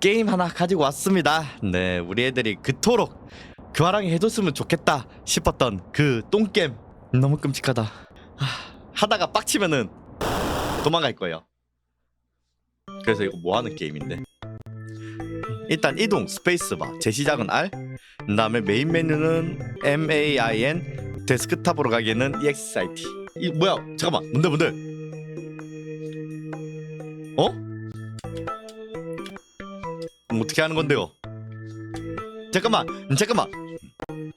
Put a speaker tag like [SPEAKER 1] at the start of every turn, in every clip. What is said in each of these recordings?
[SPEAKER 1] 게임 하나 가지고 왔습니다. 네, 우리 애들이 그토록 교화랑이 해줬으면 좋겠다 싶었던 그 똥겜 너무 끔찍하다. 하, 하다가 빡치면은 도망갈 거예요. 그래서 이거 뭐 하는 게임인데? 일단 이동 스페이스바 재시작은 R 그 다음에 메인 메뉴는 M A I N 데스크탑으로 가기에는 E X I T 이 뭐야 잠깐만 뭔데 뭔데 어? 그럼 어떻게 하는 건데요? 잠깐만, 잠깐만.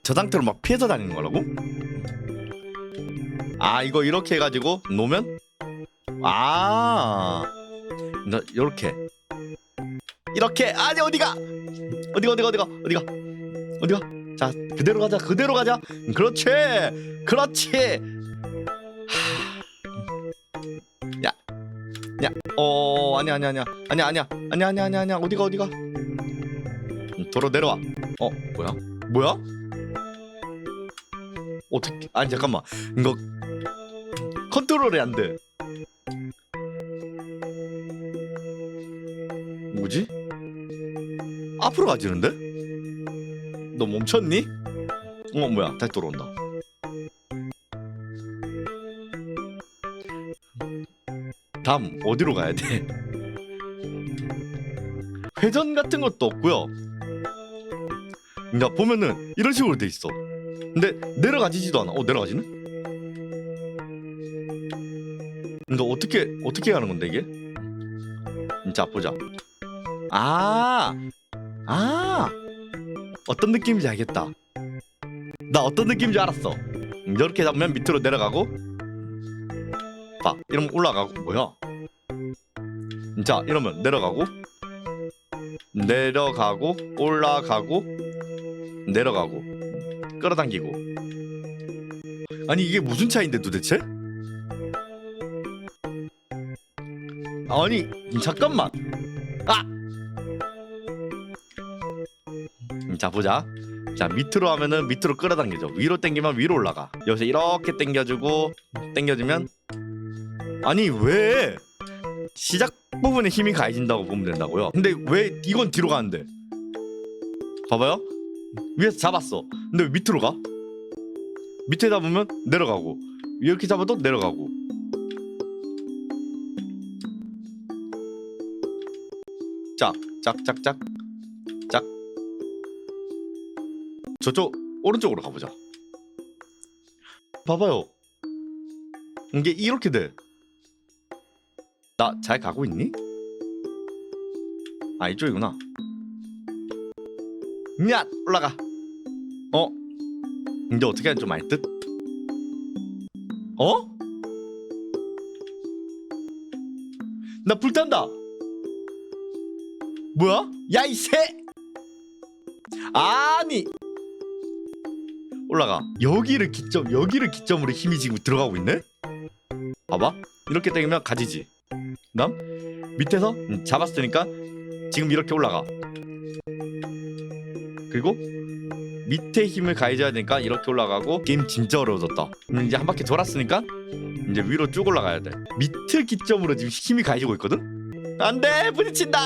[SPEAKER 1] 저 상태로 막 피해서 다니는 거라고? 아, 이거 이렇게 해가지고 놓으면? 아, 너 이렇게, 아, 이렇게. 아니 어디가? 어디가 어디가 어디가 어디가 어디가? 자, 그대로 가자, 그대로 가자. 음, 그렇지, 그렇지. 야, 야, 어, 아니 아니 아니야, 아니 아니야, 아니 아니 아니 아니야. 어디가 어디가? 도로 내려와. 어 뭐야? 뭐야? 어떻게 아니 잠깐만. 이거 컨트롤이 안 돼. 뭐지? 앞으로 가지는데? 너 멈췄니? 어 뭐야. 다시 돌아온다. 다음 어디로 가야 돼? 회전 같은 것도 없고요 그러니까 보면은 이런 식으로 돼 있어 근데 내려가지지도 않아 어 내려가지네 근데 어떻게 어떻게 하는 건데 이게 자 보자 아, 아, 어떤 느낌인지 알겠다. 나 어떤 느낌인지 알았어. 이렇게 잡으면 밑으로 내려가고, 봐, 이러면 올라가고, 뭐야? 자, 이러면 내려가고, 내려가고, 올라가고, 내려가고, 끌어당기고. 아니 이게 무슨 차인데 도대체? 아니 잠깐만. 아! 음, 자 보자 자 밑으로 하면은 밑으로 끌어당기죠 위로 당기면 위로 올라가 여기서 이렇게 당겨주고 당겨주면 아니 왜 시작 부분에 힘이 가해진다고 보면 된다고요 근데 왜 이건 뒤로 가는데 봐봐요 위에서 잡았어 근데 왜 밑으로 가 밑에 잡으면 내려가고 이렇게 잡아도 내려가고 짝 짝 짝 짝 짝 저쪽 오른쪽으로 가보자. 봐봐요. 이게 이렇게 돼. 나 잘 가고 있니? 아 이쪽이구나. 야 올라가. 어? 이제 어떻게 하면 좀알 듯? 어? 나 불탄다. 뭐야? 야 이 새! 아니 올라가 여기를 기점 여기를 기점으로 힘이 지금 들어가고 있네 봐봐 이렇게 당기면 가지지 그다음 밑에서 음, 잡았으니까 지금 이렇게 올라가 그리고 밑에 힘을 가해줘야 되니까 이렇게 올라가고 게임 진짜 어려워졌다. 그럼 이제 한 바퀴 돌았으니까 이제 위로 쭉 올라가야 돼. 밑에 기점으로 지금 힘이 가해지고 있거든? 안돼! 부딪힌다.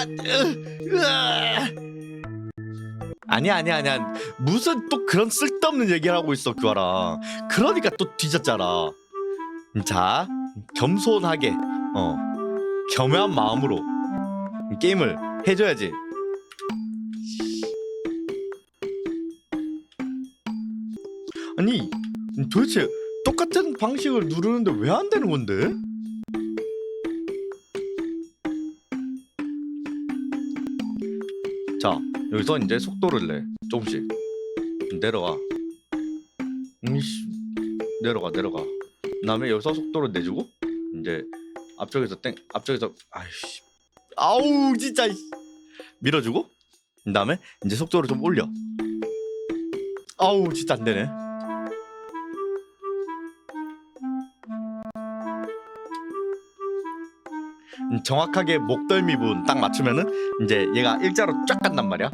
[SPEAKER 1] 아니야 아니야 아니야. 무슨 또 그런 쓸데없는 얘기를 하고 있어 규아라. 그러니까 또 뒤졌잖아. 자 겸손하게 어 겸허한 마음으로 게임을 해줘야지 아니 도대체 똑같은 방식을 누르는데 왜 안 되는 건데? 자 여기서 이제 속도를 내. 조금씩. 내려가. 음씨. 내려가 내려가. 그다음에 여기서 속도를 내주고 이제 앞쪽에서 땡 앞쪽에서 아이씨. 아우 진짜 이씨. 밀어주고 그다음에 이제 속도를 좀 올려. 아우 진짜 안 되네 정확하게 목덜미 부분 딱 맞추면은 이제 얘가 일자로 쫙 간단 말이야.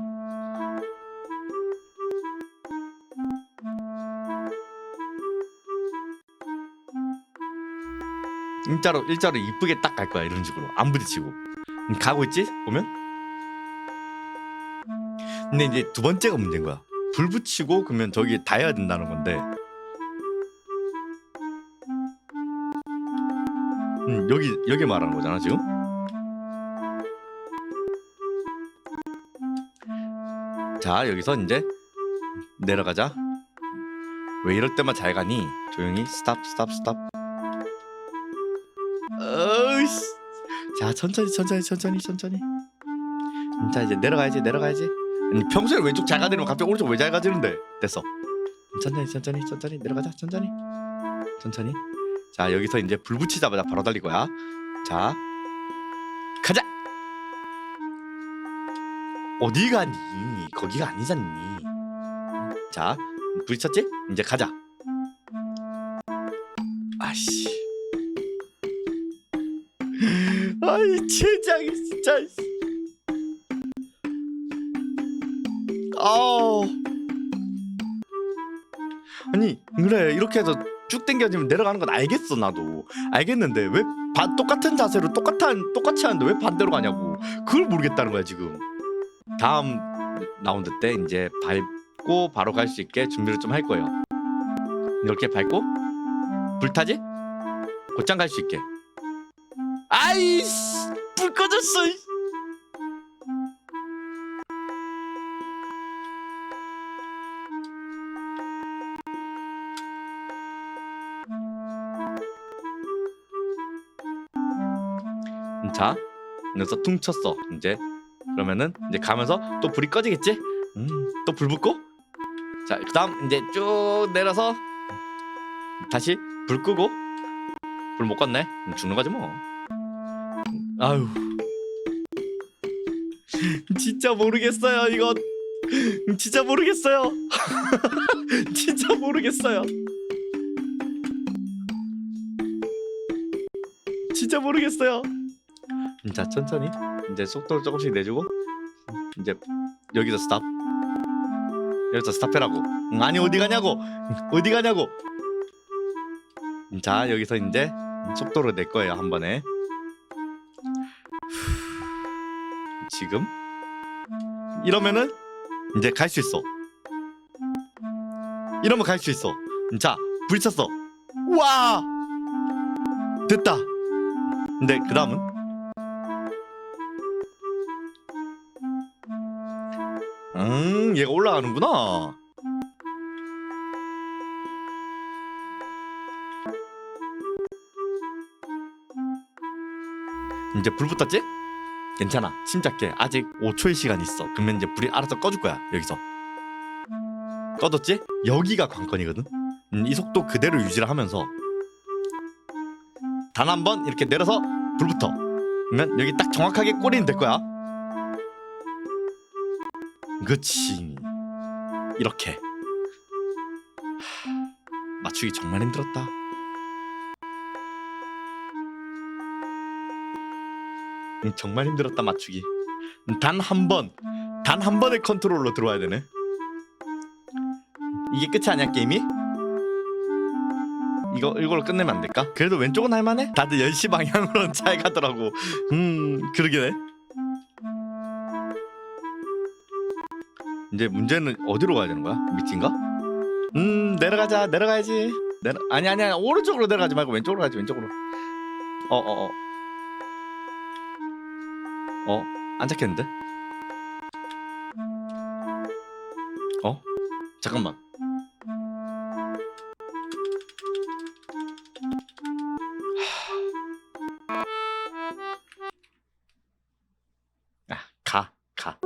[SPEAKER 1] 일자로 일자로 이쁘게 딱 갈 거야 이런 식으로 안 부딪히고 음, 가고 있지 보면 근데 이제 두 번째가 문제인 거야. 불 붙이고 그러면 저기 다 해야 된다는 건데. 음, 여기 여기 말하는 거잖아 지금. 자 여기서 이제 내려가자. 왜 이럴 때만 잘 가니? 조용히 스탑 스탑 스탑. 어이씨. 자 천천히 천천히 천천히 천천히. 음, 자 이제 내려가야지 내려가야지. 음, 평소에 왼쪽 잘 가더니만 갑자기 오른쪽 왜 잘 가지는데? 됐어. 음, 천천히 천천히 천천히 내려가자 천천히 천천히. 자 여기서 이제 불 붙이자마자 바로 달릴 거야. 자 가자. 어디 가니? 거기가 아니잖니. 자 부딪혔지? 이제 가자. 아씨. 아이 젠장이 진짜. 아우. 아니 그래 이렇게 해서 쭉 당겨지면 내려가는 건 알겠어 나도. 알겠는데 왜 바, 똑같은 자세로 똑같은 똑같이 하는데 왜 반대로 가냐고. 그걸 모르겠다는 거야 지금. 다음 라운드 때 이제 밟고 바로 갈 수 있게 준비를 좀 할 거예요. 이렇게 밟고 불타지? 곧장 갈 수 있게. 아이씨 불 꺼졌어 이. 자 그래서 퉁 쳤어 이제. 그러면은 이제 가면서 또 불이 꺼지겠지? 음 또 불 붙고? 자 그다음 이제 쭉 내려서 다시 불 끄고. 불 못 껐네. 음, 죽는 거지 뭐. 아유 진짜 모르겠어요 이거. 진짜 모르겠어요. 진짜 모르겠어요. 진짜 모르겠어요 자 천천히 이제 속도를 조금씩 내주고 이제 여기서 스탑. 여기서 스탑해라고. 응, 아니 어디 가냐고. 응, 어디 가냐고. 음, 자 여기서 이제 속도를 낼 거예요 한 번에. 지금? 이러면은 이제 갈 수 있어. 이러면 갈 수 있어. 자 부딪혔어. 와! 됐다. 근데 그 다음은 음, 얘가 올라가는구나. 이제 불 붙었지? 괜찮아. 침착해. 아직 5초의 시간 있어. 그러면 이제 불이 알아서 꺼줄 거야. 여기서. 꺼졌지? 여기가 관건이거든. 음, 이 속도 그대로 유지를 하면서 단 한 번 이렇게 내려서 불 붙어. 그러면 여기 딱 정확하게 꼬리는 될 거야. 그치. 이렇게. 하, 맞추기 정말 힘들었다. 음, 정말 힘들었다 맞추기. 단 한 번 단 한 번의 컨트롤로 들어와야 되네. 이게 끝이 아니야 게임이? 이거 이걸로 끝내면 안 될까? 그래도 왼쪽은 할만해? 다들 10시 방향으로 잘 가더라고. 음 그러게 이제 문제는 어디로 가야 되는 거야? 밑인가? 음 내려가자 내려가야지 내려 아니 아니 아니 오른쪽으로 내려가지 말고 왼쪽으로 가지 왼쪽으로 어 어어어안 잡혔는데? 어? 잠깐만 아, 가, 가.